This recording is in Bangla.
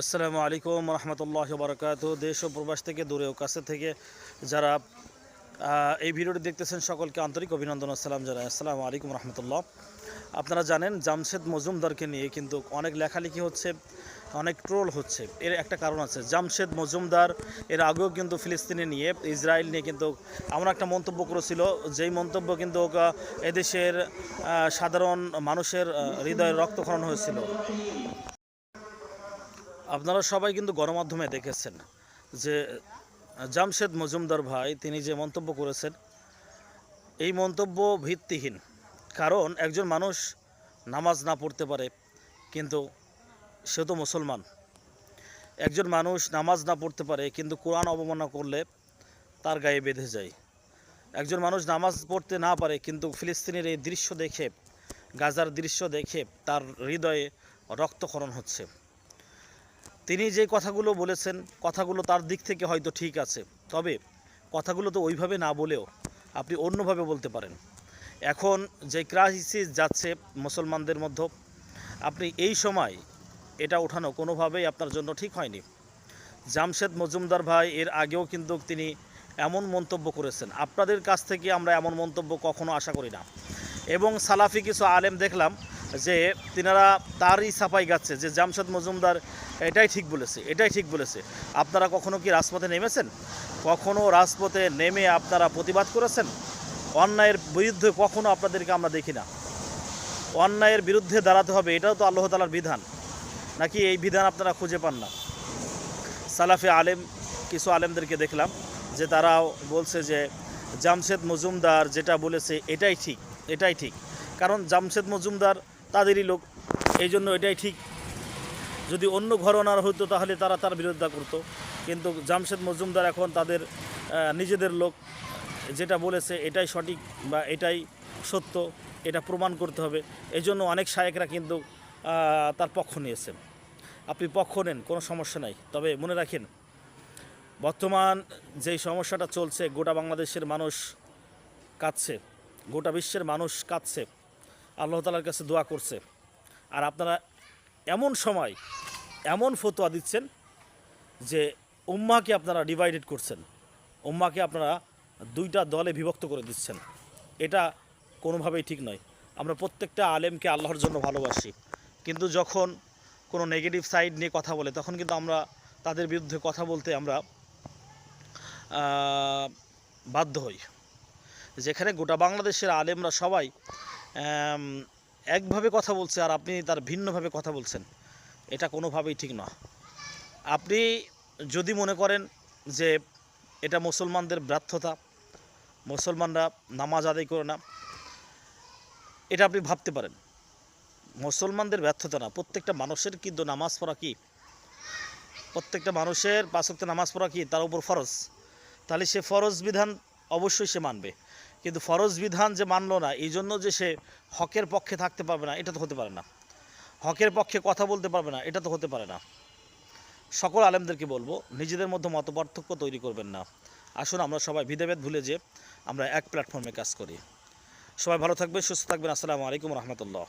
আসসালামু আলাইকুম রহমতুল্লাহ বারকাত। দেশ ও প্রবাস থেকে দূরে ও কাছে থেকে যারা এই ভিডিওটি দেখতেছেন, সকলকে আন্তরিক অভিনন্দন আসসালাম জানাই। আসসালামু আলাইকুম রহমতুল্লাহ। আপনারা জানেন, জামশেদ মজুমদারকে নিয়ে কিন্তু অনেক লেখালেখি হচ্ছে, অনেক ট্রোল হচ্ছে। এর একটা কারণ আছে, জামশেদ মজুমদার এর আগেও কিন্তু ফিলিস্তিনি নিয়ে, ইসরায়েল নিয়ে কিন্তু এমন একটা মন্তব্য করেছিল, যেই মন্তব্য কিন্তু এদেশের সাধারণ মানুষের হৃদয়ে রক্তক্ষরণ হয়েছিল। আপনারা সবাই কিন্তু গণমাধ্যমে দেখেছেন যে জামশেদ মজুমদার ভাই, তিনি যে মন্তব্য করেছেন, এই মন্তব্য ভিত্তিহীন। কারণ একজন মানুষ নামাজ না পড়তে পারে, কিন্তু সে তো মুসলমান। একজন মানুষ নামাজ না পড়তে পারে, কিন্তু কোরআন অবমাননা করলে তার গায়ে বেঁধে যায়। একজন মানুষ নামাজ পড়তে না পারে, কিন্তু ফিলিস্তিনের এই দৃশ্য দেখে, গাজার দৃশ্য দেখে তার হৃদয়ে রক্তক্ষরণ হচ্ছে। তিনি যে কথাগুলো বলেছেন, কথাগুলো তার দিক থেকে হয়তো ঠিক আছে। তবে কথাগুলো তো ওইভাবে না বলেও আপনি অন্যভাবে বলতে পারেন। এখন যে ক্রাইসিস যাচ্ছে মুসলমানদের মধ্যে, আপনি এই সময় এটা ওঠানো কোনোভাবেই আপনার জন্য ঠিক হয়নি। জামশেদ মজুমদার ভাই এর আগেও কিন্তু তিনি এমন মন্তব্য করেছেন। আপনাদের কাছ থেকে আমরা এমন মন্তব্য কখনো আশা করি না। এবং সালাফি কিছু আলেম দেখলাম যে তিনারা তারই সাফাই গাচ্ছে, যে জামশেদ মজুমদার, এটাই ঠিক বলেছে, এটাই ঠিক বলেছে। আপনারা কখনো কি রাজপথে নেমেছেন? কখনো রাজপথে নেমে আপনারা প্রতিবাদ করেছেন? অন্যায়ের বিরুদ্ধে কখনো আপনাদেরকে আমরা দেখি না। অন্যায়ের বিরুদ্ধে দাঁড়াতে হবে, এটাও তো আল্লাহ তালার বিধান। নাকি এই বিধান আপনারা খুঁজে পান না? সালাফে আলেম, কিছু আলেমদেরকে দেখলাম, যে তারাও বলছে যে জামশেদ মজুমদার যেটা বলেছে, এটাই ঠিক এটাই ঠিক। কারণ জামশেদ মজুমদার তাদেরই লোক। এই জন্য এটাই ঠিক। যদি অন্য ঘরনার হতো তাহলে তারা তার বিরোধিতা করতো। কিন্তু জামশেদ মজুমদার এখন তাদের নিজেদের লোক। যেটা বলেছে এটাই সঠিক বা এটাই সত্য, এটা প্রমাণ করতে হবে। এই জন্য অনেক শায়েকরা কিন্তু তার পক্ষ নিয়েছে আপনি পক্ষ নেন, কোনো সমস্যা নাই। তবে মনে রাখেন, বর্তমান যেই সমস্যাটা চলছে, গোটা বাংলাদেশের মানুষ কাঁদছে, গোটা বিশ্বের মানুষ কাঁদছে। আল্লাহ তালার কাছে দোয়া করছে। আর আপনারা এমন সময় এমন ফতোয়া দিচ্ছেন যে উম্মাকে আপনারা ডিভাইডেড করছেন। উম্মাকে আপনারা দুইটা দলে বিভক্ত করে দিচ্ছেন। এটা কোনোভাবেই ঠিক নয়। আমরা প্রত্যেকটা আলেমকে আল্লাহর জন্য ভালোবাসি। কিন্তু যখন কোনো নেগেটিভ সাইড নিয়ে কথা বলে, তখন কিন্তু আমরা তাদের বিরুদ্ধে কথা বলতে আমরা বাধ্য হই। যেখানে গোটা বাংলাদেশের আলেমরা সবাই একভাবে কথা বলছে আর আপনি তার ভিন্নভাবে কথা বলছেন, এটা কোনোভাবেই ঠিক না আপনি যদি মনে করেন যে এটা মুসলমানদের ব্যর্থতা, মুসলমানরা নামাজ আদায় করে না, এটা আপনি ভাবতে পারেন। মুসলমানদের ব্যর্থতা না, প্রত্যেকটা মানুষের কিন্তু নামাজ পড়া কি? প্রত্যেকটা মানুষের পাঁচক্ত নামাজ পড়া কি? তার উপর ফরজ। তাহলে সে ফরজ বিধান অবশ্যই সে মানবে। কিন্তু ফরজ বিধান যে মানল না, এই জন্য যে সে হকের পক্ষে থাকতে পারবে না, এটা তো হতে পারে না। হকের পক্ষে কথা বলতে পারবে না, এটা তো হতে পারে না। সকল আলেমদেরকে বলব, নিজেদের মধ্যে মত পার্থক্য তৈরি করবেন না। আসুন আমরা সবাই ভিদেভেদ ভুলে যে আমরা এক প্ল্যাটফর্মে কাজ করি। সবাই ভালো থাকবেন, সুস্থ থাকবেন। আসসালামু আলাইকুম রহমতুল্লাহ।